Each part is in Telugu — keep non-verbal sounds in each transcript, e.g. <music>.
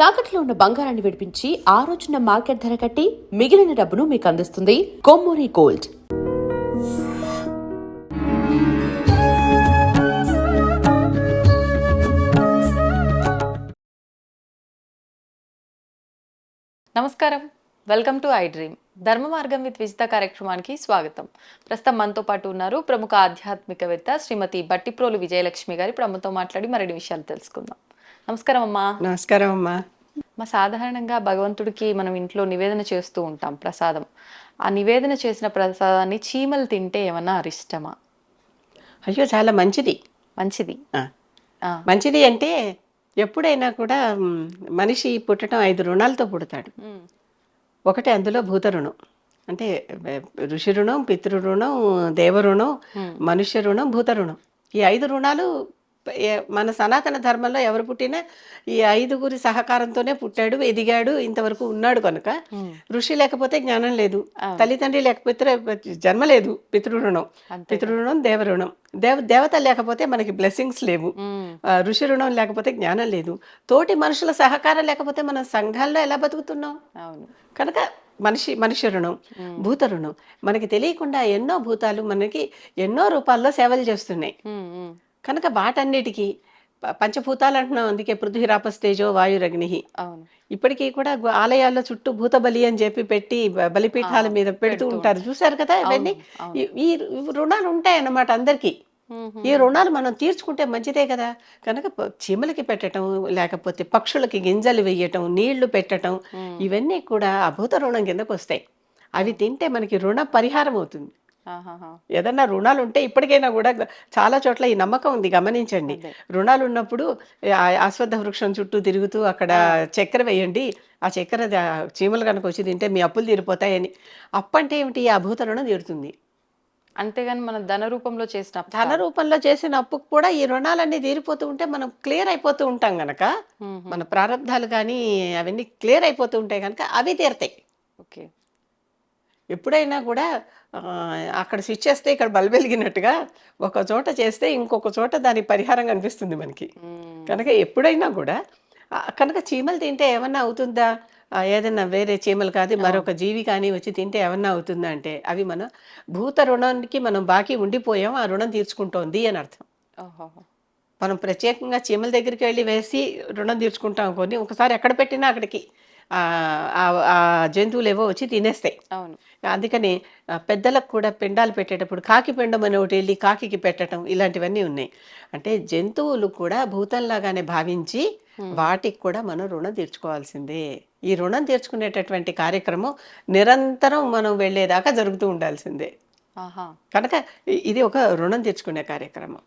తాకట్లో ఉన్న బంగారాన్ని విడిపించి ఆ రోజున మార్కెట్ ధర కట్టి మిగిలిన డబ్బును మీకు అందిస్తుంది కొమ్మూరి గోల్డ్. నమస్కారం. Welcome to I dream. ధర్మ మార్గం విత్ విజిత కార్యక్రమానికి స్వాగతం. ప్రస్తుతం మనతో పాటు ఉన్నారు ప్రముఖ ఆధ్యాత్మికవేత్త శ్రీమతి బట్టిప్రోలు విజయలక్ష్మి గారి. ఇప్పుడు అమ్మతో మాట్లాడి మరిన్ని విషయాలు తెలుసుకుందాం. నమస్కారం అమ్మా. నమస్కారం అమ్మా. మా సాధారణంగా భగవంతుడికి మనం ఇంట్లో నివేదన చేస్తూ ఉంటాం ప్రసాదం. ఆ నివేదన చేసిన ప్రసాదాన్ని చీమలు తింటే ఏమన్నా అరిష్టమా? అయ్యో చాలా మంచిది. మంచిది. మంచిది అంటే ఎప్పుడైనా కూడా మనిషి పుట్టడం ఐదు రుణాలతో పుడతాడు. ఒకటి అందులో భూత రుణం. అంటే ఋషి రుణం పితృ రుణం దేవ రుణం మనుష్య రుణం భూత రుణం. ఈ ఐదు రుణాలు మన సనాతన ధర్మంలో ఎవరు పుట్టినా ఈ ఐదుగురి సహకారంతోనే పుట్టాడు ఎదిగాడు ఇంతవరకు ఉన్నాడు కనుక ఋషి లేకపోతే జ్ఞానం లేదు. తల్లిదండ్రి లేకపోతే జన్మ లేదు పితృరుణం అంతే పితృరుణం దేవరుణం దేవ దేవత లేకపోతే మనకి బ్లెస్సింగ్స్ లేవు. ఋషి రుణం లేకపోతే జ్ఞానం లేదు. తోటి మనుషుల సహకారం లేకపోతే మనం సంఘాల్లో ఎలా బతుకుతున్నాం? కనుక మనిషి మనిషి రుణం భూత రుణం. మనకి తెలియకుండా ఎన్నో భూతాలు మనకి ఎన్నో రూపాల్లో సేవలు చేస్తున్నాయి. కనుక వాటన్నిటికీ పంచభూతాలు అంటున్నాం. అందుకే పృథ్వీరాపస్తేజో వాయురగ్ని అవును. ఇప్పటికీ కూడా ఆలయాల్లో చుట్టూ భూత బలి అని చెప్పి పెట్టి బలిపీఠాల మీద పెడుతూ ఉంటారు. చూసారు కదా ఇవన్నీ. ఈ- రుణాలు ఉంటాయి అన్నమాట అందరికీ ఈ రుణాలు మనం తీర్చుకుంటే మంచిదే కదా. కనుక చీమలకి పెట్టడం లేకపోతే పక్షులకి గింజలు వేయటం నీళ్ళు పెట్టటం ఉమ్, ఇవన్నీ కూడా అభూత రుణం కిందకు వస్తాయి అవి తింటే మనకి రుణ పరిహారం అవుతుంది. ఏదన్నా రుణాలు ఉంటే ఇప్పటికైనా కూడా చాలా చోట్ల ఈ నమ్మకం ఉంది గమనించండి. రుణాలు ఉన్నప్పుడు అశ్వత్థ వృక్షం చుట్టూ తిరుగుతూ అక్కడ చక్కెర వేయండి. ఆ చక్కెర చీమలు కనుక వచ్చి తింటే మీ అప్పులు తీరిపోతాయని. అప్పంటే ఏమిటి? ఈ అభూత రుణం తీరుతుంది. అంతేగాని మన ధన రూపంలో చేసిన అప్పు ధన. రూపంలో చేసిన అప్పుకు కూడా ఈ రుణాలన్నీ తీరిపోతూ ఉంటే మనం క్లియర్ అయిపోతూ ఉంటాం గనక మన ప్రారంధాలు కానీ అవన్నీ క్లియర్ అయిపోతూ ఉంటాయి కనుక అవి తీరతాయి. ఓకే. ఎప్పుడైనా కూడా అక్కడ స్విచ్ చేస్తే ఇక్కడ బల్బ్ వెలిగినట్టుగా ఒక చోట చేస్తే ఇంకొక చోట దాని పరిహారం కనిపిస్తుంది మనకి. కనుక ఎప్పుడైనా కూడా కనుక చీమలు తింటే ఏమన్నా అవుతుందా? ఆ, ఏదన్నా వేరే చీమలు కాదు మరొక జీవి కానీ వచ్చి తింటే ఏమన్నా అవుతుందా అంటే అవి మన భూత రుణానికి మనం బాకీ ఉండిపోయాం ఆ రుణం తీర్చుకుంటోంది అని అర్థం. మనం ప్రత్యేకంగా చీమల దగ్గరికి వెళ్ళి వేసి రుణం తీర్చుకుంటాం కొన్ని. ఒకసారి ఎక్కడ పెట్టినా అక్కడికి. ఆ, జంతువులు ఏవో వచ్చి తినేస్తాయి. అవును. అందుకని పెద్దలకు కూడా పిండాలు పెట్టేటప్పుడు కాకి పిండం అని ఒకటి వెళ్ళి కాకికి పెట్టడం ఇలాంటివన్నీ ఉన్నాయి. అంటే జంతువులు కూడా భూతంలాగానే భావించి వాటికి కూడా మనం రుణం తీర్చుకోవాల్సిందే. ఈ రుణం తీర్చుకునేటటువంటి కార్యక్రమం నిరంతరం మనం వెళ్ళేదాకా జరుగుతూ ఉండాల్సిందే. కనుక ఇది ఒక రుణం తీర్చుకునే కార్యక్రమం.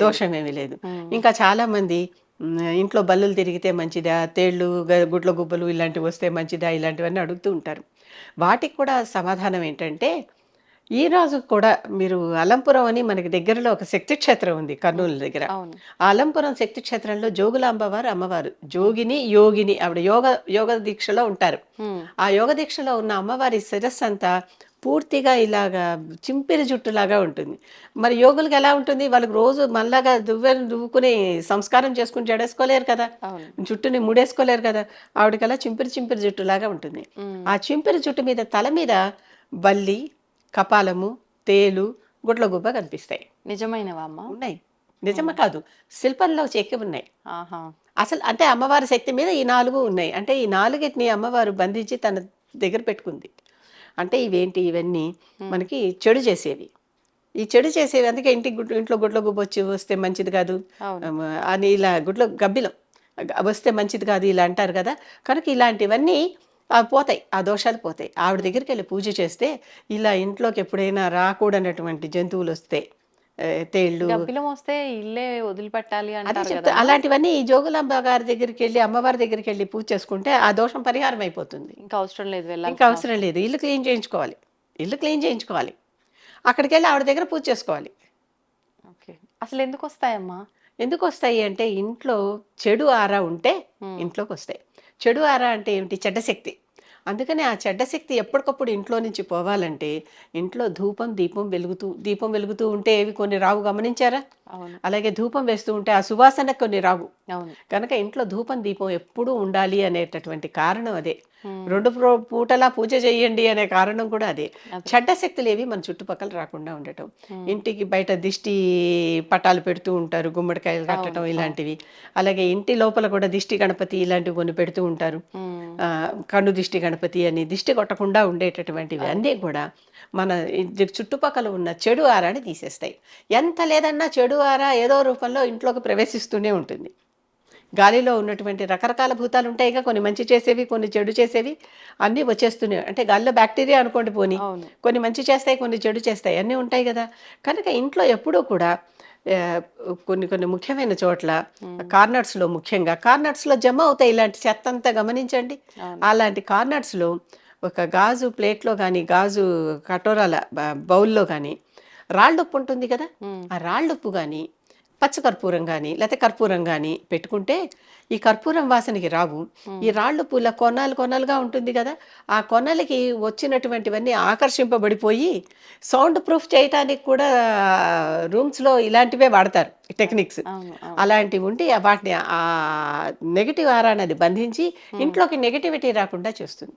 దోషమేమీ లేదు. ఇంకా చాలా మంది మ్, ఇంట్లో బల్లులు తిరిగితే మంచిదా? తేళ్ళు గుడ్ల గుబ్బలు ఇలాంటివి వస్తే మంచిదా? ఇలాంటివన్నీ అడుగుతూ ఉంటారు. వాటికి కూడా సమాధానం ఏంటంటే ఈ రోజు కూడా మీరు అలంపురం అని మనకి దగ్గరలో ఒక శక్తి క్షేత్రం ఉంది కర్నూలు దగ్గర. ఆ అలంపురం శక్తి క్షేత్రంలో జోగులాంబవారు అమ్మవారు. జోగిని యోగిని ఆవిడ యోగ యోగ దీక్షలో ఉంటారు. ఆ యోగ దీక్షలో ఉన్న అమ్మవారి శిరస్సు అంతా పూర్తిగా ఇలాగా చింపిరి జుట్టులాగా ఉంటుంది. మరి యోగులకు ఎలా ఉంటుంది? వాళ్ళకి రోజు మళ్ళాగా దువ్వెలు దువ్వుకుని సంస్కారం చేసుకుని జడేసుకోలేరు కదా. జుట్టుని ముడేసుకోలేరు కదా. ఆవిడకలా చింపిరి చింపిరి జుట్టులాగా ఉంటుంది. ఆ చింపిరి జుట్టు మీద తల మీద బల్లి కపాలము తేలు గుడ్లగుబ్బ కనిపిస్తాయి. నిజమైనవా అమ్మ? ఉన్నాయి. నిజమే కాదు. శిల్పంలో చెక్కి ఉన్నాయి. అసలు అంటే అమ్మవారి శక్తి మీద ఈ నాలుగు ఉన్నాయి. అంటే ఈ నాలుగిటిని అమ్మవారు బంధించి తన దగ్గర పెట్టుకుంది. అంటే ఇవేంటి ఇవన్నీ మనకి చెడు చేసేవి. ఈ చెడు చేసేవి అందుకే ఇంటికి గుడ్- ఇంట్లో గుడ్ల గుబ్బ వచ్చి వస్తే మంచిది కాదు. అని ఇలా గుడ్ల గబ్బిలం. వస్తే మంచిది కాదు ఇలా అంటారు కదా. కనుక ఇలాంటివన్నీ పోతాయి ఆ దోషాలు పోతాయి. ఆవిడ దగ్గరికి వెళ్ళి పూజ చేస్తే ఇలా ఇంట్లోకి ఎప్పుడైనా రాకూడనటువంటి జంతువులు వస్తే ఏ, తేళ్ళు. గబ్బిలం వస్తే ఇల్లే వదిలిపెట్టాలి అదే చెప్తా అలాంటివన్నీ ఈ జోగులాంబ గారి దగ్గరికి వెళ్ళి అమ్మవారి దగ్గరికి వెళ్ళి పూజ చేసుకుంటే ఆ దోషం పరిహారం అయిపోతుంది. ఇంకా అవసరం లేదు ఇంకా అవసరం లేదు. ఇల్లు క్లీన్ చేయించుకోవాలి. ఇల్లు క్లీన్ చేయించుకోవాలి. అక్కడికి వెళ్ళి ఆవిడ దగ్గర పూజ చేసుకోవాలి. ఓకే. అసలు ఎందుకు వస్తాయమ్మా? ఎందుకు వస్తాయి అంటే ఇంట్లో చెడు ఆరా ఉంటే. ఇంట్లోకి వస్తాయి. చెడు ఆరా అంటే ఏమిటి? చెడ్డ శక్తి. అందుకని ఆ చెడ్డ శక్తి ఎప్పటికప్పుడు ఇంట్లో నుంచి పోవాలంటే ఇంట్లో ధూపం దీపం వెలుగుతూ దీపం వెలుగుతూ ఉంటే ఏవి కొన్ని రావు గమనించారా? అలాగే ధూపం వేస్తూ ఉంటే ఆ సువాసన కొన్ని రావు. కనుక ఇంట్లో ధూపం దీపం ఎప్పుడూ ఉండాలి అనేటటువంటి కారణం అదే. రెండు పూటలా పూజ చేయండి అనే కారణం కూడా అదే. అదే. చెడ్డ శక్తులు ఏవి మన చుట్టుపక్కల రాకుండా ఉండటం. ఇంటికి బయట దిష్టి పటాలు పెడుతూ ఉంటారు గుమ్మడికాయలు కట్టడం ఇలాంటివి. అలాగే ఇంటి లోపల కూడా దిష్టి గణపతి ఇలాంటివి కొన్ని పెడుతూ ఉంటారు. కన్ను దిష్టి గణపతి అని దిష్టి కొట్టకుండా ఉండేటటువంటివి అన్నీ కూడా మన చుట్టుపక్కల ఉన్న చెడు ఆరాని తీసేస్తాయి. ఎంత లేదన్నా చెడు ఆరా ఏదో రూపంలో ఇంట్లోకి ప్రవేశిస్తూనే ఉంటుంది. గాలిలో ఉన్నటువంటి రకరకాల భూతాలు ఉంటాయిగా కొన్ని మంచి చేసేవి కొన్ని చెడు చేసేవి అన్నీ వచ్చేస్తూనే అంటే గాలిలో బ్యాక్టీరియా అనుకోండి పోని కొన్ని మంచి చేస్తాయి కొన్ని చెడు చేస్తాయి అన్నీ ఉంటాయి కదా. కనుక ఇంట్లో ఎప్పుడూ కూడా కొన్ని కొన్ని ముఖ్యమైన చోట్ల కార్నర్స్లో ముఖ్యంగా కార్నర్స్లో జమ అవుతాయి ఇలాంటి చెత్త అంతా గమనించండి. అలాంటి కార్నర్స్లో ఒక గాజు ప్లేట్లో కానీ గాజు కటోరాల బౌల్లో కానీ రాళ్ళుప్పు ఉంటుంది కదా. ఆ రాళ్ళుప్పు కానీ పచ్చకర్పూరం కానీ లేకపోతే కర్పూరం కానీ పెట్టుకుంటే ఈ కర్పూరం వాసనకి రావు. ఈ రాళ్ళు పూల కొనాలు కొనాలుగా ఉంటుంది కదా. ఆ కొనలకి వచ్చినటువంటివన్నీ ఆకర్షింపబడిపోయి సౌండ్ ప్రూఫ్ చేయటానికి కూడా రూమ్స్లో ఇలాంటివే వాడతారు టెక్నిక్స్. అలాంటివి ఉంటే వాటిని ఆ నెగిటివ్ ఆరానది బంధించి ఇంట్లోకి నెగిటివిటీ రాకుండా చేస్తుంది.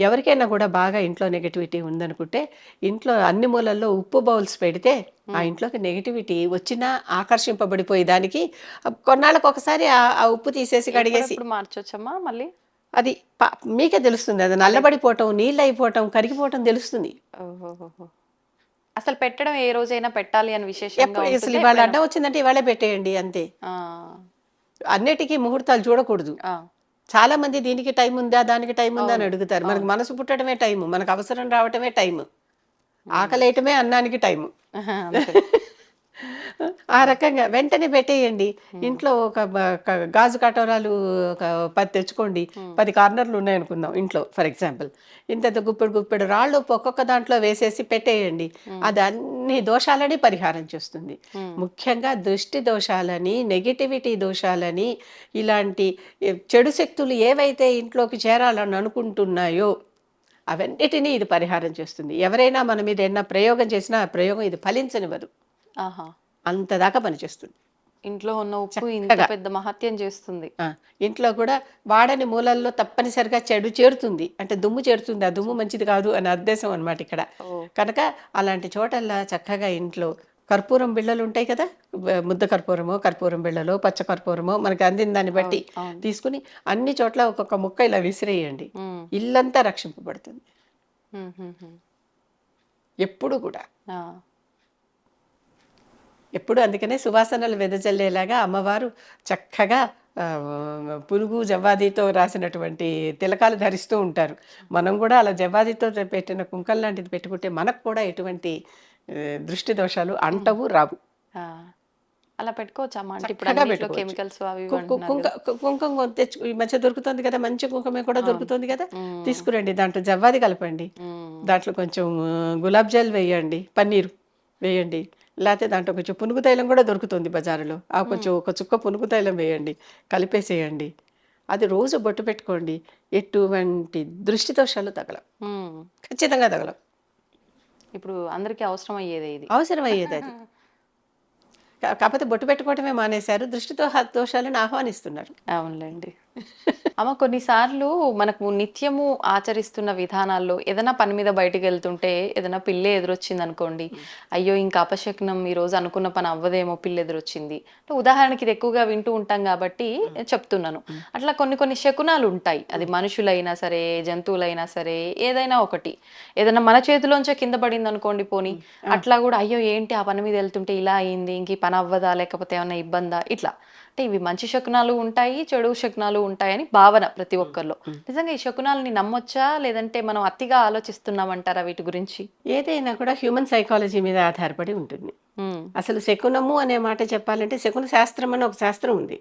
ఎవరికైనా కూడా బాగా ఇంట్లో నెగిటివిటీ ఉందనుకుంటే ఇంట్లో అన్ని మూలల్లో ఉప్పు బౌల్స్ పెడితే ఆ ఇంట్లోకి నెగిటివిటీ వచ్చినా ఆకర్షింపబడిపోయి దానికి కొన్నాళ్ళకి ఒకసారి ఆ ఉప్పు తీసేసి కడిగేసి మార్చొచ్చమ్మా మళ్ళీ? అది మీకే తెలుస్తుంది అది నల్లబడిపోవటం నీళ్ళు అయిపోవటం కరిగిపోవటం తెలుస్తుంది. అసలు పెట్టడం ఏ రోజైనా పెట్టాలి అని విశేషంగా ఎప్పుడు అసలు? ఇవాళ అడ్డం వచ్చిందంటే ఇవాళే పెట్టేయండి అంతే. అన్నిటికీ ముహూర్తాలు చూడకూడదు. చాలా మంది దీనికి టైం ఉందా దానికి టైం ఉందా అని అడుగుతారు. మనకు మనసు పుట్టడమే టైం మనకు అవసరం రావటమే టైం ఆకలేయటమే అన్నానికి టైం అంతే. ఆ రకంగా వెంటనే పెట్టేయండి. ఇంట్లో ఒక గాజు కటోరాలు ఒక పది తెచ్చుకోండి. పది కార్నర్లు ఉన్నాయనుకుందాం ఇంట్లో ఫర్ ఎగ్జాంపుల్. ఇంత గుప్పెడు గుప్పెడు రాళ్ళు ఒక్కొక్క దాంట్లో వేసేసి పెట్టేయండి. అది అన్ని దోషాలని పరిహారం చేస్తుంది. ముఖ్యంగా దృష్టి దోషాలని నెగిటివిటీ దోషాలని ఇలాంటి చెడు శక్తులు ఏవైతే ఇంట్లోకి చేరాలని అనుకుంటున్నాయో అవన్నిటినీ ఇది పరిహారం చేస్తుంది. ఎవరైనా మన మీద ఏదైనా ప్రయోగం చేసినా ఆ ప్రయోగం ఇది ఫలించనివ్వదు. ఆహా. అంత దాకా పనిచేస్తుంది. ఇంట్లో ఉన్న ఉప్పు ఇంత. పెద్ద మహత్యం చేస్తుంది. ఇంట్లో కూడా వాడని మూలల్లో తప్పనిసరిగా చెడు చేరుతుంది. అంటే దుమ్ము చేరుతుంది. ఆ దుమ్ము మంచిది కాదు అనే ఉద్దేశం అనమాట ఇక్కడ. కనుక అలాంటి చోటల్లా చక్కగా ఇంట్లో కర్పూరం బిళ్ళలు ఉంటాయి కదా? ముద్ద కర్పూరమో కర్పూరం బిళ్ళలో పచ్చ కర్పూరమో మనకి అందిన దాన్ని బట్టి. తీసుకుని అన్ని చోట్ల ఒక్కొక్క ముక్క ఇలా విసిరేయండి. ఇల్లంతా రక్షింపబడుతుంది. ఎప్పుడు కూడా. ఎప్పుడు అందుకనే సువాసనలు వెదజల్లేలాగా అమ్మవారు చక్కగా పురుగు జవ్వాదితో రాసినటువంటి తిలకాలు ధరిస్తూ ఉంటారు. మనం కూడా అలా జవ్వాదితో పెట్టిన కుంకం లాంటిది పెట్టుకుంటే మనకు కూడా ఎటువంటి దృష్టి దోషాలు అంటవు రావు. అలా పెట్టుకోవచ్చా. కెమికల్స్ కుంక కదా. కు- కుంకం కొ- తెచ్చు ఈ మధ్య దొరుకుతుంది కదా మంచి కుంకమే కూడా దొరుకుతుంది కదా. తీసుకురండి దాంట్లో జవ్వాది కలపండి. దాంట్లో కొంచెం గులాబ్ జాల్ వేయండి పన్నీరు వేయండి. లేకపోతే దాంట్లో కొంచెం పునుగు తైలం కూడా దొరుకుతుంది బజారులో. ఆ కొంచెం ఒక చుక్క పునుగు తైలం వేయండి కలిపేసేయండి. అది రోజు బొట్టు పెట్టుకోండి ఎటువంటి దృష్టి దోషాలు తగలం. ఖచ్చితంగా తగలం ఇప్పుడు అందరికీ అవసరం అయ్యేదే ఇది. అవసరం అయ్యేది అది <laughs> కాకపోతే బొట్టు పెట్టుకోవటమే మానేశారు దృష్టి దోహ- దోషాలను ఆహ్వానిస్తున్నారు. అవునులేండి. అమ్మ కొన్నిసార్లు మనకు నిత్యము ఆచరిస్తున్న విధానాల్లో ఏదైనా పని మీద బయటికి వెళ్తుంటే ఏదైనా పిల్ల ఎదురొచ్చింది అనుకోండి అయ్యో ఇంకా అపశకునం ఈ రోజు అనుకున్న పని అవ్వదేమో పిల్ల ఎదురొచ్చింది. ఉదాహరణకి ఇది ఎక్కువగా వింటూ ఉంటాం కాబట్టి చెప్తున్నాను. అట్లా కొన్ని కొన్ని శకునాలు ఉంటాయి. అది మనుషులైనా సరే జంతువులైనా సరే ఏదైనా ఒకటి. ఏదైనా మన చేతిలోంచే కింద పడింది అనుకోండి పోనీ అట్లా కూడా అయ్యో ఏంటి ఆ పని మీద వెళ్తుంటే ఇలా అయింది ఇంక పని అవ్వదా లేకపోతే ఏమైనా ఇబ్బందా ఇట్లా. అంటే ఇవి మంచి శకునాలు ఉంటాయి చెడు శకునాలు ఉంటాయని భావన ప్రతి ఒక్కరిలో. నిజంగా ఈ శకునాలని నమ్మొచ్చా? లేదంటే మనం అతిగా ఆలోచిస్తున్నామంటారా వీటి గురించి? ఏదైనా కూడా హ్యూమన్ సైకాలజీ మీద ఆధారపడి ఉంటుంది. అసలు శకునము అనే మాట చెప్పాలంటే శకున శాస్త్రం అని ఒక శాస్త్రం ఉంది.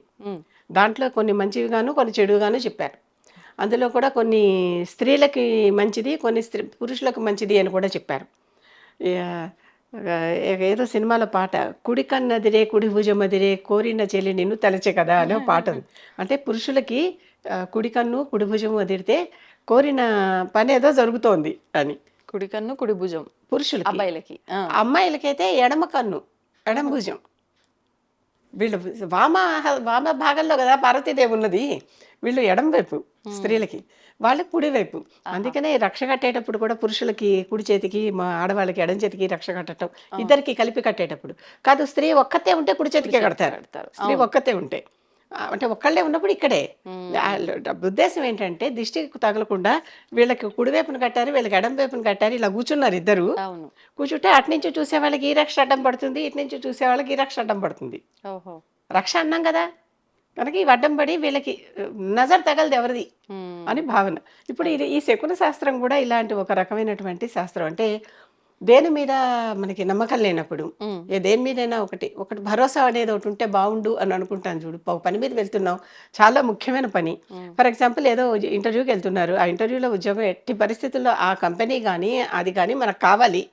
దాంట్లో కొన్ని మంచివిగాను కొన్ని చెడుగాను చెప్పారు. అందులో కూడా కొన్ని స్త్రీలకి మంచిది కొన్ని స్త్రీ పురుషులకు మంచిది అని కూడా చెప్పారు. ఏదో సినిమాలో పాట కుడి కన్నదిరే కుడి భుజమదిరే కోరిన చెల్లి నిన్ను తలచే కదా అనే పాట ఉంది. అంటే పురుషులకి కుడి కన్ను కుడి భుజము అదిరితే కోరిన పని ఏదో జరుగుతోంది అని. కుడి కన్ను కుడి భుజం. పురుషులకి. అబ్బాయిలకి. అమ్మాయిలకైతే ఎడమ కన్ను ఎడమ భుజం. వీళ్ళు వామ వామ భాగంలో కదా పార్వతీదేవి ఉన్నది. వీళ్ళు ఎడమ వైపు స్త్రీలకి వాళ్ళకి కుడి వైపు. అందుకనే రక్ష కట్టేటప్పుడు కూడా పురుషులకి కుడి చేతికి మా ఆడవాళ్ళకి ఎడం చేతికి రక్ష కట్టడం ఇద్దరికి కలిపి కట్టేటప్పుడు. కాదు స్త్రీ ఒక్కతే ఉంటే కుడి చేతికే కడతారు. స్త్రీ ఒక్కతే ఉంటే. అంటే ఒక్కళ్ళే ఉన్నప్పుడు ఇక్కడే. ఉద్దేశం ఏంటంటే దిష్టికి తగలకుండా వీళ్ళకి కుడివైపున కట్టారు వీళ్ళకి ఎడం వైపున కట్టారు ఇలా కూర్చున్నారు ఇద్దరు. కూర్చుంటే అటు నుంచి చూసే వాళ్ళకి ఈ రక్ష అడ్డం పడుతుంది ఇటు నుంచి చూసే వాళ్ళకి ఈ రక్ష అడ్డం పడుతుంది. రక్ష అన్నాం కదా. కనుక ఈ అడ్డం పడి వీళ్ళకి నజర్ తగలదు ఎవరిది. అని భావన. ఇప్పుడు ఇది ఈ శకున శాస్త్రం కూడా ఇలాంటి ఒక రకమైనటువంటి శాస్త్రం. అంటే దేని మీద మనకి నమ్మకం లేనప్పుడు దేని మీదైనా ఒకటి ఒకటి భరోసా అనేది ఒకటి ఉంటే బాగుండు అని అనుకుంటాను చూడు. పని మీద వెళ్తున్నాం చాలా ముఖ్యమైన పని. ఫర్ ఎగ్జాంపుల్ ఏదో ఇంటర్వ్యూకి వెళ్తున్నారు ఆ ఇంటర్వ్యూలో ఉద్యోగం ఎట్టి పరిస్థితుల్లో ఆ కంపెనీ కానీ అది కానీ మనకు కావాలి.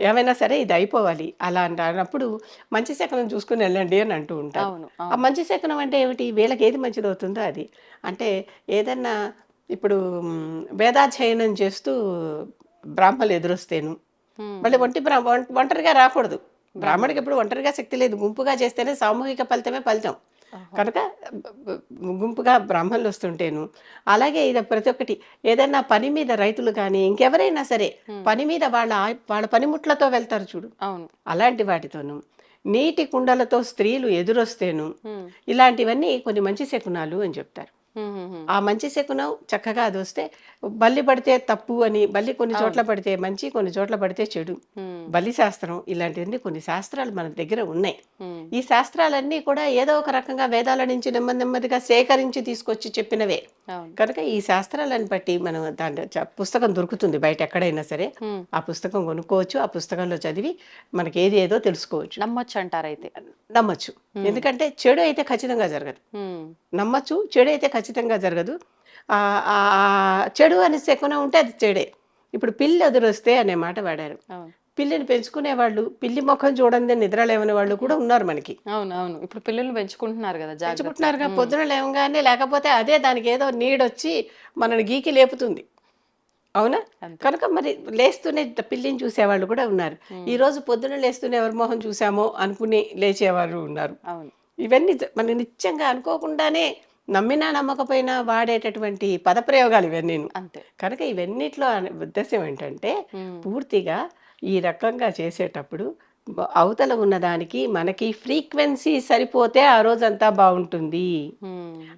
ఏమైనా సరే ఇది అయిపోవాలి. అలా అన్నప్పుడు మంచి శకనం చూసుకుని వెళ్ళండి అని అంటూ ఉంటారు. ఆ. మంచి శకునం అంటే ఏమిటి? వీళ్ళకి ఏది మంచిది అవుతుందో అది. అంటే ఏదన్నా ఇప్పుడు వేదాధ్యయనం చేస్తూ బ్రాహ్మణులు ఎదురొస్తేను. మళ్ళీ ఒంటి బ్రా ఒంటరిగా రాకూడదు. బ్రాహ్మడికి ఎప్పుడు ఒంటరిగా శక్తి లేదు. గుంపుగా చేస్తేనే సామూహిక ఫలితమే ఫలితం. కనుక గుంపుగా బ్రాహ్మణులు వస్తుంటేను. అలాగే ఇది ప్రతి ఒక్కటి ఏదైనా పని మీద రైతులు కానీ ఇంకెవరైనా సరే పని మీద వాళ్ళ వాళ్ళ పనిముట్లతో వెళ్తారు చూడు. అవును. అలాంటి వాటితోనూ నీటి కుండలతో స్త్రీలు ఎదురొస్తేను. ఇలాంటివన్నీ కొన్ని మంచి శకునాలు అని చెప్తారు. ఆ మంచి శకునం చక్కగా అది వస్తే బల్లి పడితే తప్పు అని బల్లి కొన్ని చోట్ల పడితే మంచి కొన్ని చోట్ల పడితే చెడు. బలి శాస్త్రం ఇలాంటివన్నీ కొన్ని శాస్త్రాలు మన దగ్గర ఉన్నాయి. ఈ శాస్త్రాలన్నీ కూడా ఏదో ఒక రకంగా వేదాల నుంచి నెమ్మది నెమ్మదిగా సేకరించి తీసుకొచ్చి చెప్పినవే. కనుక ఈ శాస్త్రాలను బట్టి మనం చ- పుస్తకం దొరుకుతుంది బయట ఎక్కడైనా సరే. ఆ పుస్తకం కొనుక్కోవచ్చు ఆ పుస్తకంలో చదివి మనకి ఏది ఏదో తెలుసుకోవచ్చు. నమ్మొచ్చు అంటారైతే. నమ్మచ్చు. ఎందుకంటే చెడు అయితే ఖచ్చితంగా జరగదు. మ్మ్. నమ్మచ్చు చెడు అయితే ఖచ్చితంగా జరగదు. ఆ ఆ చెడు అనే శకునం ఉంటే అది చెడే. ఇప్పుడు పిల్లి ఎదురొస్తే అనే మాట వాడారు. పిల్లిని పెంచుకునే వాళ్ళు పిల్లి ముఖం చూడండి నిద్ర లేవని వాళ్ళు కూడా ఉన్నారు మనకి. అవును అవును. ఇప్పుడు పిల్లల్ని పెంచుకుంటున్నారు కదా జాగ్రత్త పెంచుకుంటున్నారుగా పొద్దున లేవగానే లేకపోతే అదే దానికి ఏదో నీడొచ్చి మనని గీకి లేపుతుంది. అవునా. కనుక మరి లేస్తూనే పిల్లిని చూసేవాళ్ళు కూడా ఉన్నారు. ఈ రోజు పొద్దున లేస్తూనే ఎవరి మొహం చూసామో అనుకుని లేచేవారు ఉన్నారు. ఇవన్నీ మన నిత్యంగా అనుకోకుండానే నమ్మినా నమ్మకపోయినా వాడేటటువంటి పదప్రయోగాలు ఇవన్నీ అంతే కనుక ఇవన్నిట్లో ఉద్దేశం ఏంటంటే. పూర్తిగా ఈ రకంగా చేసేటప్పుడు అవతల ఉన్నదానికి మనకి ఫ్రీక్వెన్సీ సరిపోతే ఆ రోజు అంతా బాగుంటుంది.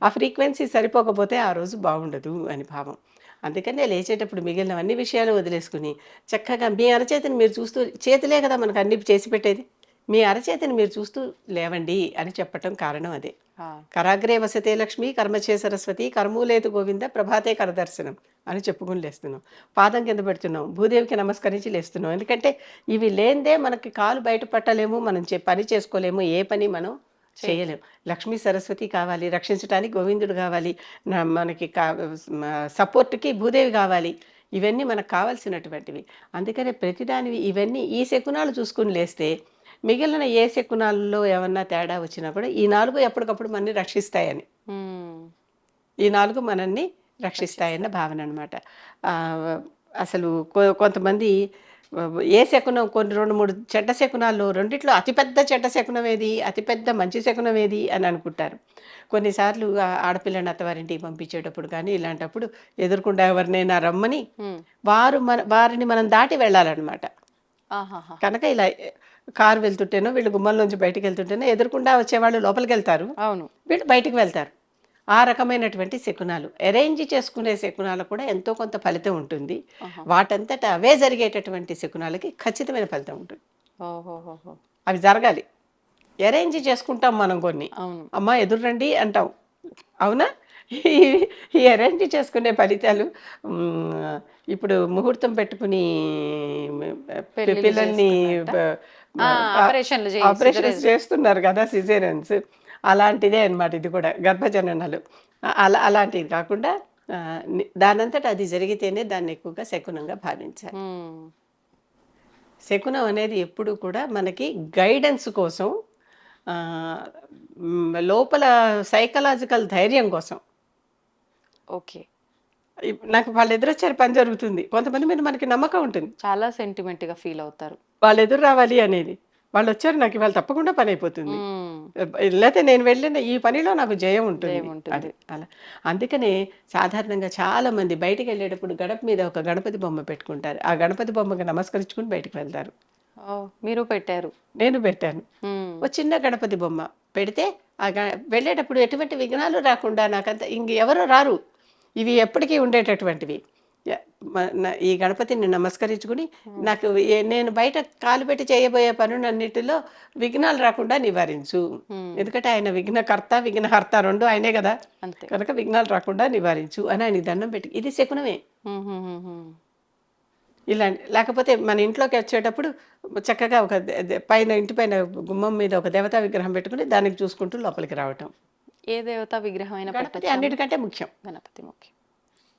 ఆ ఫ్రీక్వెన్సీ సరిపోకపోతే ఆ రోజు బాగుండదు అని భావం అందుకనే లేచేటప్పుడు మిగిలిన అన్ని విషయాలు వదిలేసుకుని చక్కగా మీ అరచేతిని మీరు చూస్తూ చేతులే కదా మనకు అన్ని చేసి పెట్టేది మీ అరచేతిని మీరు చూస్తూ లేవండి అని చెప్పటం కారణం అదే. కరాగ్రే వసతే లక్ష్మి కర్మచే సరస్వతి కర్మూలేదు గోవింద ప్రభాతే కరదర్శనం అని చెప్పుకుని లేస్తున్నాం. పాదం కింద పెడుతున్నాం. భూదేవికి నమస్కరించి లేస్తున్నాం. ఎందుకంటే ఇవి లేనిదే మనకి కాలు బయట పట్టలేము మనం చే పని చేసుకోలేము ఏ పని మనం చేయలేము. లక్ష్మీ సరస్వతి కావాలి రక్షించడానికి గోవిందుడు కావాలి నా- మనకి కా సపోర్ట్కి భూదేవి కావాలి. ఇవన్నీ మనకు కావాల్సినటువంటివి. అందుకనే ప్రతిదానివి ఇవన్నీ ఈ శకునాలు చూసుకుని లేస్తే మిగిలిన ఏ శకునాలలో ఏమన్నా తేడా వచ్చినా కూడా ఈ నాలుగు ఎప్పటికప్పుడు మనని రక్షిస్తాయని. ఈ నాలుగు మనల్ని రక్షిస్తాయన్న భావన అనమాట అసలు కొంతమంది ఏ శకునం కొన్ని రెండు మూడు చెడ్డ శకునాల్లో రెండిట్లో అతిపెద్ద చెడ్డ శకునం ఏది? అతిపెద్ద మంచి శకునం ఏది? అని అనుకుంటారు. కొన్నిసార్లు ఆడపిల్లని అత్తవారింటికి పంపించేటప్పుడు కానీ ఇలాంటప్పుడు ఎదుర్కొండా ఎవరినైనా రమ్మని మ్మ్. వారు మన వారిని మనం దాటి వెళ్ళాలన్నమాట. కనుక ఇలా కారు వెళ్తుంటేనో వీళ్ళు గుమ్మంలోంచి బయటికి వెళ్తుంటేనో ఎదుర్కొండా వచ్చేవాళ్ళు లోపలికి వెళ్తారు. అవును. వీళ్ళు బయటికి వెళ్తారు. ఆ రకమైనటువంటి శకునాలు అరేంజ్ చేసుకునే శకునాలు కూడా ఎంతో కొంత ఫలితం ఉంటుంది. వాటంతట అవే జరిగేటటువంటి శకునాలకి ఖచ్చితమైన ఫలితం ఉంటుంది. అవి జరగాలి. అరేంజ్ చేసుకుంటాం మనం కొన్ని. అమ్మ ఎదురండి అంటాం. అవునా? ఈ- అరేంజ్ చేసుకునే ఫలితాలు ఇప్పుడు ముహూర్తం పెట్టుకుని పిల్లల్ని ఆపరేషన్స్ చేస్తున్నారు కదా సిజేరియన్స్. అలాంటిదే అన్నమాట ఇది కూడా గర్భజననాలు. అలా అలాంటిది కాకుండా దానంతట అది జరిగితేనే దాన్ని ఎక్కువగా శకునంగా భావించాలి. శకునం అనేది ఎప్పుడు కూడా మనకి గైడెన్స్ కోసం లోపల సైకలాజికల్ ధైర్యం కోసం. ఓకే. నాకు వాళ్ళు ఎదురొచ్చారు పని జరుగుతుంది. కొంతమంది మీద మనకి నమ్మకం ఉంటుంది. చాలా సెంటిమెంట్గా ఫీల్ అవుతారు. వాళ్ళు ఎదురు రావాలి అనేది. వాళ్ళు వచ్చారు నాకు ఇవాళ తప్పకుండా పని అయిపోతుంది. లేకపోతే నేను వెళ్ళిన ఈ పనిలో నాకు జయం ఉంటుంది. అది అలా. అందుకనే సాధారణంగా చాలా మంది బయటికి వెళ్ళేటప్పుడు గడప మీద ఒక గణపతి బొమ్మ పెట్టుకుంటారు. ఆ గణపతి బొమ్మకి నమస్కరించుకుని బయటికి వెళ్తారు. మీరు పెట్టారు. నేను పెట్టాను. ఒక చిన్న గణపతి బొమ్మ పెడితే ఆ గ- వెళ్ళేటప్పుడు ఎటువంటి విఘ్నాలు రాకుండా నాకంత ఇంక ఎవరో రారు. ఇవి ఎప్పటికీ ఉండేటటువంటివి. ఈ గణపతిని నమస్కరించుకుని నాకు నేను బయట కాలు పెట్టి చేయబోయే పనులన్నిటిలో విఘ్నాలు రాకుండా నివారించు. ఎందుకంటే ఆయన విఘ్నకర్త విఘ్నహర్త రెండు ఆయనే కదా. కనుక విఘ్నాలు రాకుండా నివారించు అని ఆయన దండం పెట్టి ఇది శకునమే. ఇలాంటి లేకపోతే మన ఇంట్లోకి వచ్చేటప్పుడు చక్కగా ఒక పైన ఇంటి పైన గుమ్మం మీద ఒక దేవతా విగ్రహం పెట్టుకుని దానికి చూసుకుంటూ లోపలికి రావటం. ఏ దేవత విగ్రహం అయినా గణపతి అన్నిటికంటే ముఖ్యం. గణపతి ముఖ్యం.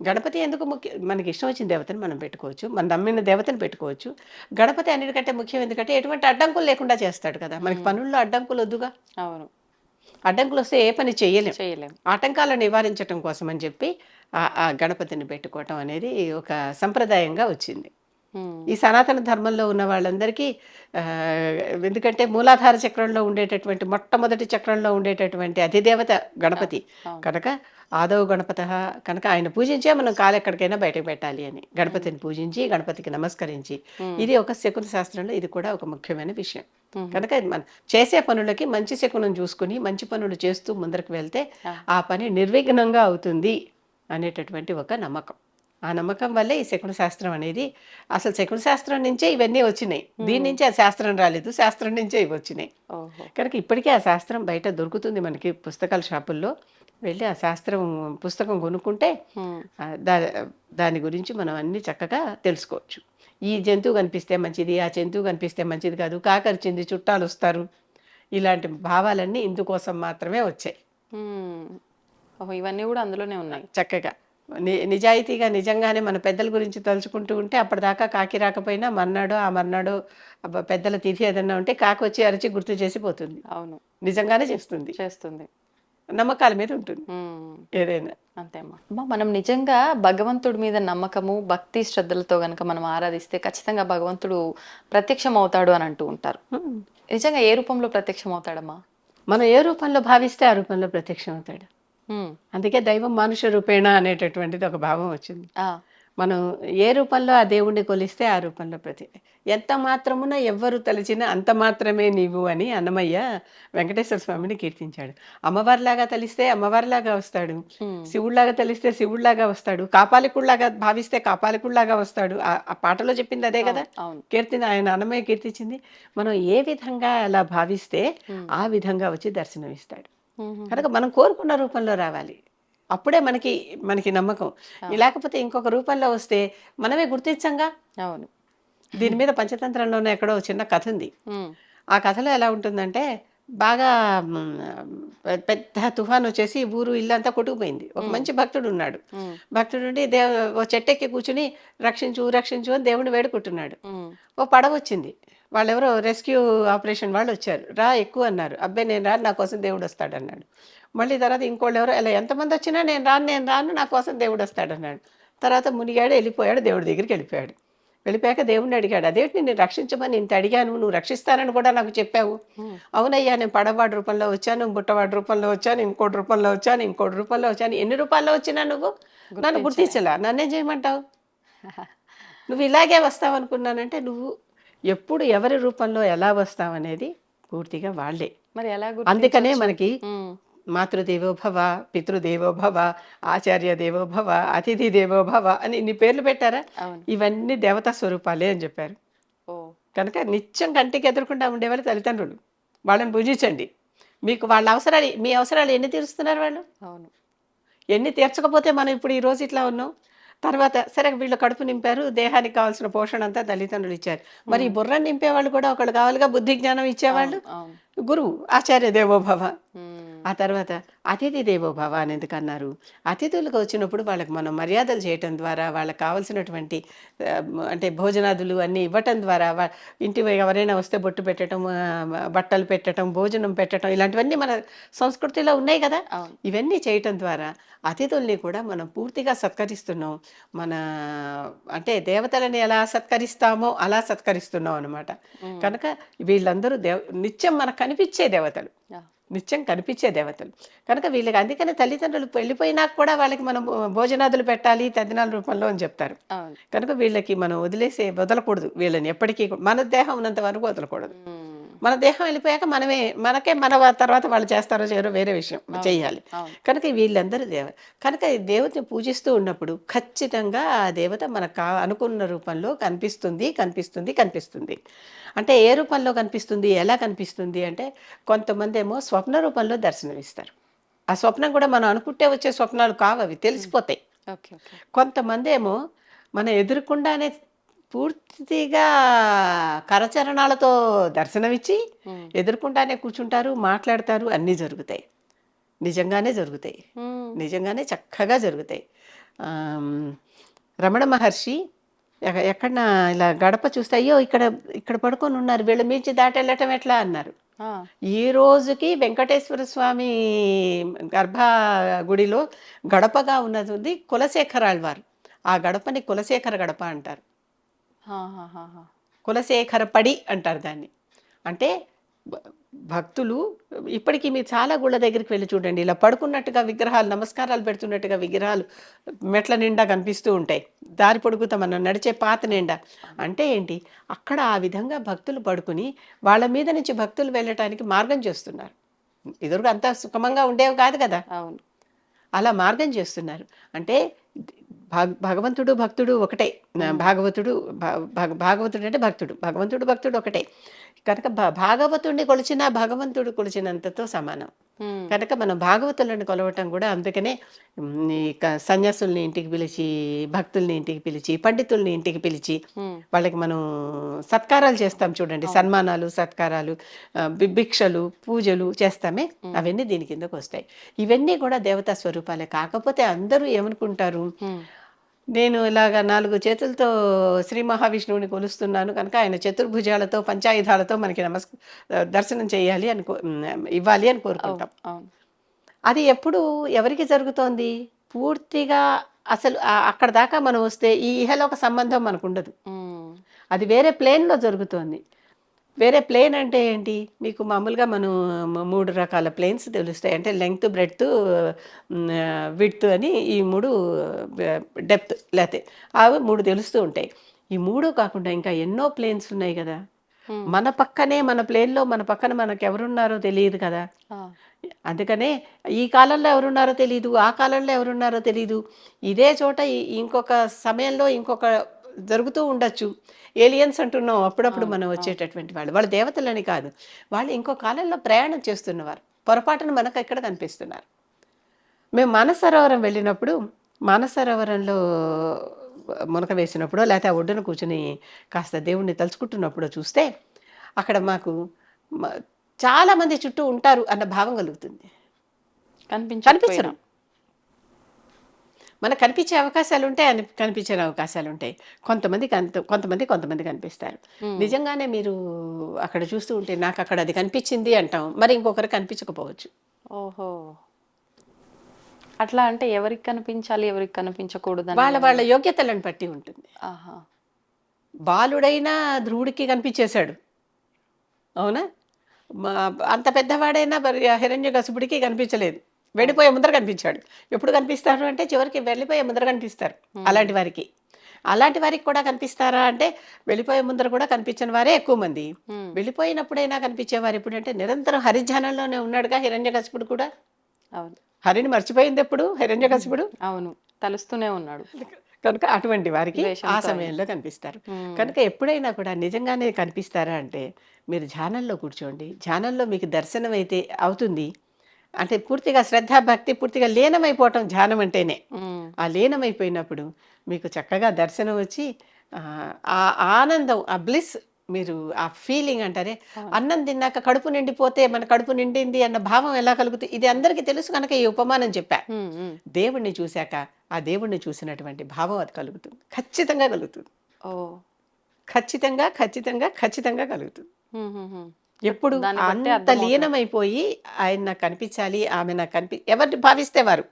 గణపతి ఎందుకు ముఖ్యం? మనకి ఇష్టం వచ్చిన దేవతని మనం పెట్టుకోవచ్చు మన నమ్మిన దేవతని పెట్టుకోవచ్చు. గణపతి అన్నిటికంటే ముఖ్యం ఎందుకంటే ఎటువంటి అడ్డంకులు లేకుండా చేస్తాడు కదా. మనకి పనుల్లో అడ్డంకులు వద్దుగా? అవును. అడ్డంకులు వస్తే ఏ పని చేయలేం. చేయలేం. ఆటంకాలను నివారించడం కోసం అని చెప్పి ఆ- గణపతిని పెట్టుకోవటం అనేది ఒక సంప్రదాయంగా వచ్చింది. ఈ సనాతన ధర్మంలో ఉన్న వాళ్ళందరికీ ఎందుకంటే మూలాధార చక్రంలో ఉండేటటువంటి మొట్టమొదటి చక్రంలో ఉండేటటువంటి అధిదేవత గణపతి. కనుక ఆదవ గణపత కనుక ఆయన పూజించే మనం కాలు ఎక్కడికైనా బయటకు పెట్టాలి అని. గణపతిని పూజించి గణపతికి నమస్కరించి. ఇది ఒక శకున శాస్త్రంలో ఇది కూడా ఒక ముఖ్యమైన విషయం. కనుక మనం చేసే పనులకి మంచి శకునం చూసుకుని మంచి పనులు చేస్తూ ముందరకు వెళ్తే. ఆ పని నిర్విఘ్నంగా అవుతుంది అనేటటువంటి ఒక నమ్మకం. ఆ నమ్మకం వల్లే ఈ శకున శాస్త్రం అనేది అసలు శకున శాస్త్రం నుంచే ఇవన్నీ వచ్చినాయి. దీని నుంచే ఆ శాస్త్రం రాలేదు శాస్త్రం నుంచే ఇవి వచ్చినాయి. కనుక ఇప్పటికే ఆ శాస్త్రం బయట దొరుకుతుంది మనకి పుస్తకాల షాపుల్లో. వెళ్ళి ఆ శాస్త్రం పుస్తకం కొనుక్కుంటే దా దాని గురించి మనం అన్ని చక్కగా తెలుసుకోవచ్చు. ఈ జంతువు కనిపిస్తే మంచిది ఆ జంతువు కనిపిస్తే మంచిది కాదు కాకరిచింది చుట్టాలు వస్తారు. ఇలాంటి భావాలన్నీ ఇందుకోసం మాత్రమే వచ్చాయి. ఇవన్నీ కూడా అందులోనే ఉన్నాయి. చక్కగా. నిజాయితీగా నిజంగానే మన పెద్దల గురించి తలుచుకుంటూ ఉంటే అప్పటిదాకా కాకి రాకపోయినా మర్నాడు ఆ మర్నాడు అబ్బ పెద్దల తిథి ఏదన్నా ఉంటే కాకి వచ్చి అరిచి గుర్తు చేసిపోతుంది అవును. నిజంగానే చేస్తుంది. చేస్తుంది. నమ్మకాల మీద ఉంటుంది. ఏదైనా. అంతే అమ్మా మనం నిజంగా భగవంతుడి మీద నమ్మకము భక్తి శ్రద్ధలతో గనక మనం ఆరాధిస్తే ఖచ్చితంగా భగవంతుడు ప్రత్యక్షం అవుతాడు అని అంటూ ఉంటారు. నిజంగా ఏ రూపంలో ప్రత్యక్షం అవుతాడమ్మా మనం ఏ రూపంలో భావిస్తే ఆ రూపంలో ప్రత్యక్షం అవుతాడు. అందుకే దైవం మానుష రూపేణ అనేటటువంటిది ఒక భావం వచ్చింది. మనం ఏ రూపంలో ఆ దేవుణ్ణి కొలిస్తే ఆ రూపంలో ప్రతి ఎంత మాత్రమున ఎవ్వరు తలిచినా అంత మాత్రమే నీవు అని అన్నమయ్య వెంకటేశ్వర స్వామిని కీర్తించాడు. అమ్మవారిలాగా తలిస్తే అమ్మవారిలాగా వస్తాడు. శివుడిలాగా తలిస్తే శివుడిలాగా వస్తాడు. కాపాలికుడిలాగా భావిస్తే కాపాలికుడిలాగా వస్తాడు. ఆ- పాటలో చెప్పింది అదే కదా? కీర్తిని ఆయన అన్నమయ్య కీర్తించింది. మనం ఏ విధంగా అలా భావిస్తే ఆ విధంగా వచ్చి దర్శనమిస్తాడు. కనుక మనం కోరుకున్న రూపంలో రావాలి. అప్పుడే మనకి మనకి నమ్మకం. లేకపోతే ఇంకొక రూపంలో వస్తే మనమే గుర్తించంగా? అవును. దీని మీద పంచతంత్రంలోనే ఎక్కడో చిన్న కథ ఉంది. ఆ కథలో ఎలా ఉంటుందంటే బాగా పెద్ద తుఫాన్ వచ్చేసి ఊరు ఇల్లంతా కొట్టుకుపోయింది. ఒక మంచి భక్తుడు ఉన్నాడు. భక్తుడు ఉండి దేవ ఓ చెట్టెక్కి కూర్చుని రక్షించు రక్షించు అని దేవుడిని వేడుకుంటున్నాడు. ఓ పడవ వచ్చింది. వాళ్ళెవరో రెస్క్యూ ఆపరేషన్ వాళ్ళు వచ్చారు రా ఎక్కువ అన్నారు. అబ్బాయి నేను రాను నా కోసం దేవుడు వస్తాడు అన్నాడు మళ్ళీ తర్వాత ఇంకోళ్ళు ఎవరో ఇలా ఎంతమంది వచ్చినా నేను రాను నేను రాను నా కోసం దేవుడు వస్తాడు అన్నాడు తర్వాత మునిగాడు వెళ్ళిపోయాడు దేవుడి దగ్గరికి వెళ్ళిపోయాడు. వెళ్ళిపోయాక దేవుడిని అడిగాడు అదేంటి నేను రక్షించమని ఇంత అడిగాను నువ్వు రక్షిస్తానని కూడా నాకు చెప్పావు. అవునయ్యా నేను పడవాడి రూపంలో వచ్చాను బుట్టవాడి రూపంలో వచ్చాను ఇంకోటి రూపంలో వచ్చాను ఇంకోటి రూపంలో వచ్చాను. ఎన్ని రూపాల్లో వచ్చినా నువ్వు నన్ను గుర్తించలా. నన్నేం చేయమంటావు? నువ్వు ఇలాగే వస్తావు అనుకున్నానంటే నువ్వు ఎప్పుడు ఎవరి రూపంలో ఎలా వస్తావు అనేది పూర్తిగా వాళ్ళే. మరి ఎలా అందుకనే? మనకి మ్మ్. మాతృదేవో భవ పితృదేవో భవ ఆచార్య దేవో భవ అతిథి దేవో భవ అని ఇన్ని పేర్లు పెట్టారా? ఇవన్నీ దేవతా స్వరూపాలే అని చెప్పారు. కనుక నిత్యం కంటికి ఎదురకుండా ఉండేవాళ్ళు తల్లిదండ్రులు. వాళ్ళని పూజించండి మీకు వాళ్ళ అవసరాలు మీ అవసరాలు ఎన్ని తీరుస్తున్నారు వాళ్ళు? అవును. ఎన్ని తీర్చకపోతే మనం ఇప్పుడు ఈ రోజు ఇట్లా ఉన్నాం? తర్వాత సరే వీళ్ళు కడుపు నింపారు దేహానికి కావాల్సిన పోషణ అంతా తల్లిదండ్రులు ఇచ్చారు. మరి ఈ బుర్రని నింపేవాళ్ళు కూడా ఒకళ్ళు కావాలిగా బుద్ధి జ్ఞానం ఇచ్చేవాళ్ళు. గురువు ఆచార్య దేవోభవ. ఆ తర్వాత అతిథి దేవోభవ అని ఎందుకు అన్నారు అతిథులకు వచ్చినప్పుడు వాళ్ళకి మనం మర్యాదలు చేయటం ద్వారా వాళ్ళకి కావలసినటువంటి అంటే భోజనాదులు అన్నీ ఇవ్వటం ద్వారా ఇంటి ఎవరైనా వస్తే బొట్టు పెట్టడం బట్టలు పెట్టడం భోజనం పెట్టడం ఇలాంటివన్నీ మన సంస్కృతిలో ఉన్నాయి కదా? ఇవన్నీ చేయటం ద్వారా అతిథుల్ని కూడా మనం పూర్తిగా సత్కరిస్తున్నాం. మన అంటే దేవతలని ఎలా సత్కరిస్తామో అలా సత్కరిస్తున్నాం అనమాట. కనుక వీళ్ళందరూ దేవ నిత్యం మనకు కనిపించే దేవతలు. నిత్యం కనిపించే దేవతలు. కనుక వీళ్ళకి అందుకనే తల్లిదండ్రులు వెళ్ళిపోయినా కూడా వాళ్ళకి మనం భోజనాదులు పెట్టాలి తద్దినాల రూపంలో అని చెప్తారు. కనుక వీళ్ళకి మనం వదిలేసే వదలకూడదు. వీళ్ళని ఎప్పటికీ మన దేహం ఉన్నంత వరకు వదలకూడదు. మన దేహం వెళ్ళిపోయాక మనమే మనకే మన తర్వాత వాళ్ళు చేస్తారో చేయరో వేరే విషయం అవును కనుక వీళ్ళందరూ దేవ కనుక ఈ దేవతని పూజిస్తూ ఉన్నప్పుడు ఖచ్చితంగా ఆ దేవత మనకు కా అనుకున్న రూపంలో కనిపిస్తుంది కనిపిస్తుంది కనిపిస్తుంది. అంటే ఏ రూపంలో కనిపిస్తుంది ఎలా కనిపిస్తుంది అంటే కొంతమంది ఏమో స్వప్న రూపంలో దర్శనమిస్తారు. ఆ స్వప్నం కూడా మనం అనుకుంటే వచ్చే స్వప్నాలు కావు అవి తెలిసిపోతాయి. కొంతమంది ఏమో మన ఎదురుకుండానే పూర్తిగా కరచరణాలతో దర్శనమిచ్చి మ్మ్. ఎదురుకుండానే కూర్చుంటారు మాట్లాడతారు అన్నీ జరుగుతాయి నిజంగానే జరుగుతాయి. నిజంగానే చక్కగా జరుగుతాయి రమణ మహర్షి ఎక్క- ఎక్కడన్నా ఇలా గడప చూస్తే అయ్యో ఇక్కడ ఇక్కడ పడుకొని ఉన్నారు వీళ్ళ మించి దాటి వెళ్ళటం ఎట్లా అన్నారు. ఈ రోజుకి వెంకటేశ్వర స్వామి గర్భ గుడిలో గడపగా ఉన్నది ఉంది కులశేఖరాళ్ వారు ఆ గడపని కులశేఖర గడప అంటారు. కులశేఖర పడి అంటారు దాన్ని. అంటే భక్తులు ఇప్పటికీ మీరు చాలా గుళ్ళ దగ్గరికి వెళ్ళి చూడండి. ఇలా పడుకున్నట్టుగా విగ్రహాలు నమస్కారాలు పెడుతున్నట్టుగా విగ్రహాలు మెట్ల నిండా కనిపిస్తూ ఉంటాయి. దారి పొడుగుతా మనం నడిచే పాత నిండా. అంటే ఏంటి? అక్కడ ఆ విధంగా భక్తులు పడుకుని వాళ్ళ మీద నుంచి భక్తులు వెళ్ళటానికి మార్గం చేస్తున్నారు. ఎదురుగా అంతా సుఖమంగా ఉండేవి కాదు కదా? అవును. అలా మార్గం చేస్తున్నారు. అంటే భగవంతుడు భక్తుడు ఒకటే. భాగవతుడు భాగవతుడు అంటే భక్తుడు. భగవంతుడు భక్తుడు ఒకటే. కనుక భాగవతుడిని కొలిచిన భగవంతుడు కొలిచినంతతో సమానం. కనుక మనం భాగవతులను కొలవటం కూడా అందుకనే సన్యాసుల్ని ఇంటికి పిలిచి భక్తుల్ని ఇంటికి పిలిచి పండితుల్ని ఇంటికి పిలిచి. వాళ్ళకి మనం సత్కారాలు చేస్తాం చూడండి. సన్మానాలు సత్కారాలు భిక్షలు పూజలు చేస్తామే. అవన్నీ దీని కిందకు వస్తాయి. ఇవన్నీ కూడా దేవతా స్వరూపాలే. కాకపోతే అందరూ ఏమనుకుంటారు. నేను ఇలాగ నాలుగు చేతులతో శ్రీ మహావిష్ణువుని కొలుస్తున్నాను కనుక ఆయన చతుర్భుజాలతో పంచాయుధాలతో మనకి నమస్ దర్శనం చేయాలి అని ఇవ్వాలి అని కోరుకుంటాం. అది ఎప్పుడు ఎవరికి జరుగుతోంది? పూర్తిగా అసలు అక్కడ దాకా మనం వస్తే ఈ ఇహలోక సంబంధం మనకు ఉండదు. అది వేరే ప్లేన్లో జరుగుతోంది. వేరే ప్లేన్ అంటే ఏంటి? మీకు మామూలుగా మనం మూడు రకాల ప్లేన్స్ తెలుస్తాయి. అంటే లెంగ్త్ బ్రెడ్త్ విడ్త్ అని ఈ మూడు డెప్త్ లేతే అవి మూడు తెలుస్తూ ఉంటాయి. ఈ మూడు కాకుండా ఇంకా ఎన్నో ప్లేన్స్ ఉన్నాయి కదా. మన పక్కనే మన ప్లేన్లో మన పక్కన మనకు ఎవరున్నారో తెలియదు కదా. అందుకనే ఈ కాలంలో ఎవరున్నారో తెలియదు ఆ కాలంలో ఎవరున్నారో తెలియదు ఇదే చోట ఇంకొక సమయంలో ఇంకొక జరుగుతూ ఉండొచ్చు. ఏలియన్స్ అంటున్నాం. అప్పుడప్పుడు మనం వచ్చేటటువంటి వాళ్ళు. వాళ్ళు దేవతలని కాదు. వాళ్ళు ఇంకో కాలంలో ప్రయాణం చేస్తున్నవారు. పొరపాటున మనకు ఎక్కడ కనిపిస్తున్నారు? మేము మానసరోవరం వెళ్ళినప్పుడు మానసరోవరంలో మునక వేసినప్పుడు లేకపోతే ఆ ఒడ్డున కూర్చుని కాస్త దేవుణ్ణి తలుచుకుంటున్నప్పుడు చూస్తే అక్కడ మాకు మ- చాలా మంది చుట్టూ ఉంటారు అన్న భావం కలుగుతుంది. కనిపించకపోయినా. కనిపించరు. మనకు కనిపించే అవకాశాలు ఉంటాయి అని కనిపించే అవకాశాలు ఉంటాయి. కొంతమంది కొంతమంది కొంతమంది కనిపిస్తారు. నిజంగానే మీరు అక్కడ చూస్తూ ఉంటే నాకు అక్కడ అది కనిపించింది అంటాం. మరి ఇంకొకరు కనిపించకపోవచ్చు. ఓహో. అట్లా అంటే ఎవరికి కనిపించాలి ఎవరికి కనిపించకూడదు వాళ్ళ వాళ్ళ యోగ్యతలను బట్టి ఉంటుంది. ఆహా. బాలుడైనా ధ్రువుడికి కనిపించేశాడు. అవునా? అంత పెద్దవాడైనా హిరణ్య కసుపుడికి కనిపించలేదు. వెళ్ళిపోయే ముందర కనిపించాడు. ఎప్పుడు కనిపిస్తారు అంటే చివరికి వెళ్ళిపోయే ముందర కనిపిస్తారు అలాంటి వారికి. అలాంటి వారికి కూడా కనిపిస్తారా అంటే వెళ్ళిపోయే ముందర కూడా కనిపించని వారే ఎక్కువ మంది. వెళ్ళిపోయినప్పుడైనా కనిపించేవారు ఎప్పుడంటే నిరంతరం హరిధ్యానంలోనే ఉన్నాడుగా హిరణ్య కసుపుడు కూడా. అవును. హరిని మర్చిపోయింది ఎప్పుడు? హిరణ్య కసుపుడు అవును. తలుస్తూనే ఉన్నాడు. కనుక అటువంటి వారికి ఆ సమయంలో కనిపిస్తారు. కనుక ఎప్పుడైనా కూడా నిజంగానే కనిపిస్తారా అంటే మీరు ధ్యానంలో కూర్చోండి. ధ్యానంలో మీకు దర్శనం అయితే అవుతుంది. అంటే పూర్తిగా శ్రద్ధ భక్తి పూర్తిగా లీనమైపోవటం ధ్యానం అంటేనే. ఆ లీనమైపోయినప్పుడు మీకు చక్కగా దర్శనం వచ్చి ఆ, ఆనందం ఆ బ్లిస్ మీరు ఆ ఫీలింగ్ అంటారే అన్నం తిన్నాక కడుపు నిండిపోతే మన కడుపు నిండింది అన్న భావం ఎలా కలుగుతుంది ఇది అందరికీ తెలుసు కనుక ఈ ఉపమానం చెప్పా. దేవుణ్ణి చూశాక ఆ దేవుణ్ణి చూసినటువంటి భావం అది కలుగుతుంది. ఖచ్చితంగా కలుగుతుంది. ఓ. ఖచ్చితంగా ఖచ్చితంగా ఖచ్చితంగా కలుగుతుంది. ఎప్పుడు? అంత. లీనమైపోయి ఆయన నాకు కనిపించాలి ఆమె నాకు కనిపి ఎవరిని భావిస్తే వారు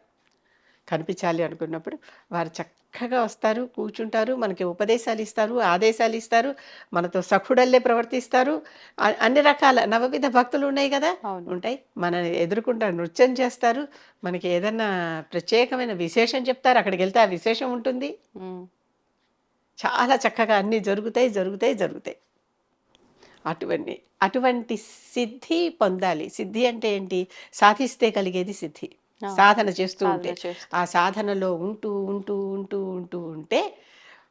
కనిపించాలి అనుకున్నప్పుడు వారు చక్కగా వస్తారు కూర్చుంటారు మనకి ఉపదేశాలు ఇస్తారు ఆదేశాలు ఇస్తారు మనతో సఖుడల్లే ప్రవర్తిస్తారు. అన్ని రకాల నవవిధ భక్తులు ఉన్నాయి కదా? ఉంటాయి. మన ఎదురుకుండా నృత్యం చేస్తారు. మనకి ఏదన్నా ప్రత్యేకమైన విశేషం చెప్తారు అక్కడికి వెళ్తే ఆ విశేషం ఉంటుంది. చాలా చక్కగా అన్నీ జరుగుతాయి జరుగుతాయి జరుగుతాయి. అటువంటి అటువంటి సిద్ధి పొందాలి. సిద్ధి అంటే ఏంటి? సాధిస్తే కలిగేది సిద్ధి. సాధన చేస్తూ ఉంటే. ఆ సాధనలో ఉంటూ ఉంటూ ఉంటూ ఉంటూ ఉంటే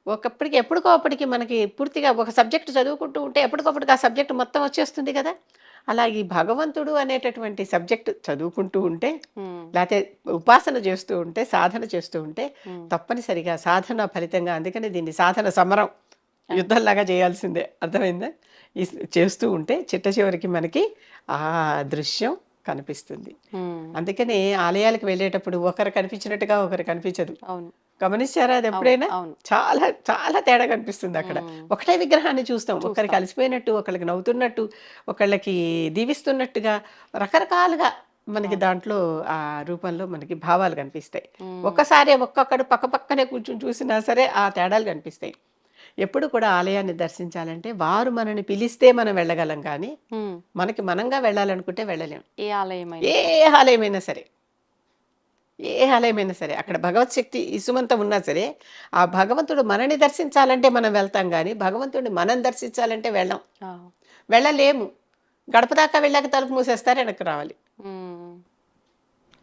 ఒకప్పటికి ఎప్పటికో అప్పటికి మనకి పూర్తిగా ఒక సబ్జెక్ట్ చదువుకుంటూ ఉంటే ఎప్పటికప్పటికి ఆ సబ్జెక్ట్ మొత్తం వచ్చేస్తుంది కదా. అలాగే ఈ భగవంతుడు అనేటటువంటి సబ్జెక్ట్ చదువుకుంటూ ఉంటే లేకపోతే ఉపాసన చేస్తూ ఉంటే సాధన చేస్తూ ఉంటే. తప్పనిసరిగా సాధన ఫలితంగా అందుకని దీన్ని సాధన సమరం యుద్ధంలాగా చేయాల్సిందే. అర్థమైందా? చేస్తూ ఉంటే చిట్ట చివరికి మనకి ఆ దృశ్యం కనిపిస్తుంది. అందుకని ఆలయాలకు వెళ్ళేటప్పుడు ఒకరు కనిపించినట్టుగా ఒకరు కనిపించదు. అవును. గమనించారా అది ఎప్పుడైనా? చాలా చాలా తేడా కనిపిస్తుంది అక్కడ. ఒకటే విగ్రహాన్ని చూస్తాం. ఒకరికి కలిసిపోయినట్టు ఒకళ్ళకి నవ్వుతున్నట్టు ఒకళ్ళకి దీవిస్తున్నట్టుగా రకరకాలుగా మనకి దాంట్లో ఆ రూపంలో మనకి భావాలు కనిపిస్తాయి. ఒక్కసారి ఒక్కొక్కడు పక్క పక్కనే కూర్చొని చూసినా సరే ఆ తేడాలు కనిపిస్తాయి. ఎప్పుడు కూడా ఆలయాన్ని దర్శించాలంటే వారు మనని పిలిస్తే మనం వెళ్ళగలం కానీ మనకి మనంగా వెళ్ళాలనుకుంటే వెళ్ళలేం. ఏ ఆలయమైన. ఏ ఆలయమైనా సరే. ఏ ఆలయమైనా సరే అక్కడ భగవత్ శక్తి ఇసుమంతం ఉన్నా సరే ఆ భగవంతుడు మనని దర్శించాలంటే మనం వెళ్తాం కానీ భగవంతుడిని మనం దర్శించాలంటే వెళ్ళాం. వెళ్ళలేము. గడప దాకా వెళ్ళాక తలుపు మూసేస్తారు వెనక్కి రావాలి.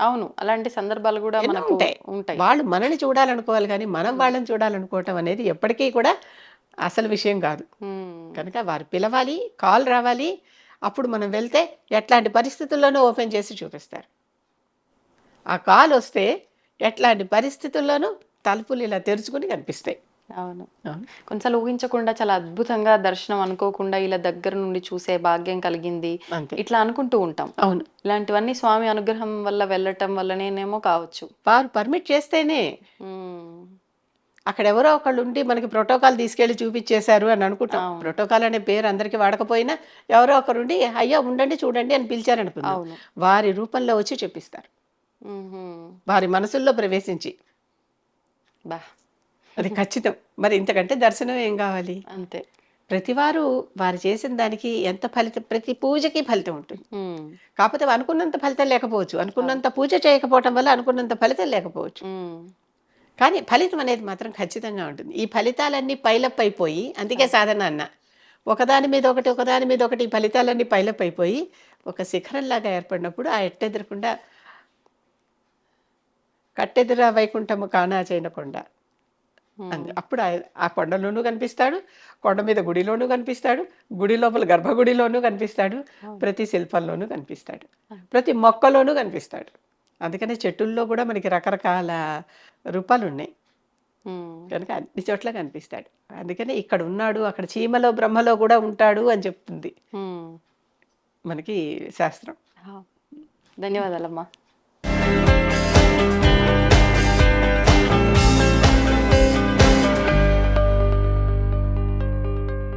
అవును. అలాంటి సందర్భాలు కూడా మనకు ఉంటాయి. ఉంటాయి. వాళ్ళు మనని చూడాలనుకోవాలి కానీ మనం వాళ్ళని చూడాలనుకోవటం అనేది ఎప్పటికీ కూడా అసలు విషయం కాదు. కనుక వారు పిలవాలి కాల్ రావాలి అప్పుడు మనం వెళ్తే ఎట్లాంటి పరిస్థితుల్లోనూ ఓపెన్ చేసి చూపిస్తారు. ఆ కాల్ వస్తే ఎట్లాంటి పరిస్థితుల్లోనూ తలుపులు ఇలా తెరుచుకుని కనిపిస్తాయి. అవును. అవును. కొన్నిసార్లు ఊహించకుండా చాలా అద్భుతంగా దర్శనం అనుకోకుండా ఇలా దగ్గర నుండి చూసే భాగ్యం కలిగింది. ఇట్లా అనుకుంటూ ఉంటాం. అవును. ఇలాంటివన్నీ స్వామి అనుగ్రహం వల్ల వెళ్ళటం వల్లనేనేమో కావచ్చు. వారు పర్మిట్ చేస్తేనే అక్కడ ఎవరో ఒకళ్ళు ఉండి మనకి ప్రోటోకాల్ తీసుకెళ్ళి చూపించేశారు అని అనుకుంటాం. ప్రోటోకాల్ అనే పేరు అందరికీ వాడకపోయినా ఎవరో ఒకరు ఉండి అయ్యో ఉండండి చూడండి అని పిలిచారనుకుందాం. అవును. వారి రూపంలో వచ్చి చెప్పిస్తారు. వారి మనసుల్లో ప్రవేశించి. బా. అది ఖచ్చితం. మరి ఇంతకంటే దర్శనం ఏం కావాలి? అంతే. ప్రతివారు వారు చేసిన దానికి ఎంత ఫలితం ప్రతి పూజకి ఫలితం ఉంటుంది. కాకపోతే అనుకున్నంత ఫలితం లేకపోవచ్చు. అనుకున్నంత పూజ చేయకపోవటం వల్ల అనుకున్నంత ఫలితం లేకపోవచ్చు. కానీ ఫలితం అనేది మాత్రం ఖచ్చితంగా ఉంటుంది. ఈ ఫలితాలన్నీ పైలప్ అయిపోయి అందుకే సాధన అన్న. ఒకదాని మీద ఒకటి ఒకదాని మీద ఒకటి ఈ ఫలితాలన్నీ పైలప్ అయిపోయి ఒక శిఖరంలాగా ఏర్పడినప్పుడు ఆ ఎట్టెదురకుండా కట్టెదుర వైకుంఠము కానా చేయకుండా అప్పుడు ఆ- కొండలోనూ కనిపిస్తాడు కొండ మీద గుడిలోనూ కనిపిస్తాడు గుడి లోపల గర్భగుడిలోనూ కనిపిస్తాడు ప్రతి శిల్పంలోనూ కనిపిస్తాడు ప్రతి మొక్కలోనూ కనిపిస్తాడు. అందుకనే చెట్టుల్లో కూడా మనకి రకరకాల రూపాలు ఉన్నాయి కనుక అన్ని చోట్ల కనిపిస్తాడు. అందుకనే ఇక్కడ ఉన్నాడు అక్కడ చీమలో బ్రహ్మలో కూడా ఉంటాడు అని చెప్తుంది. మనకి శాస్త్రం. ధన్యవాదాలమ్మా.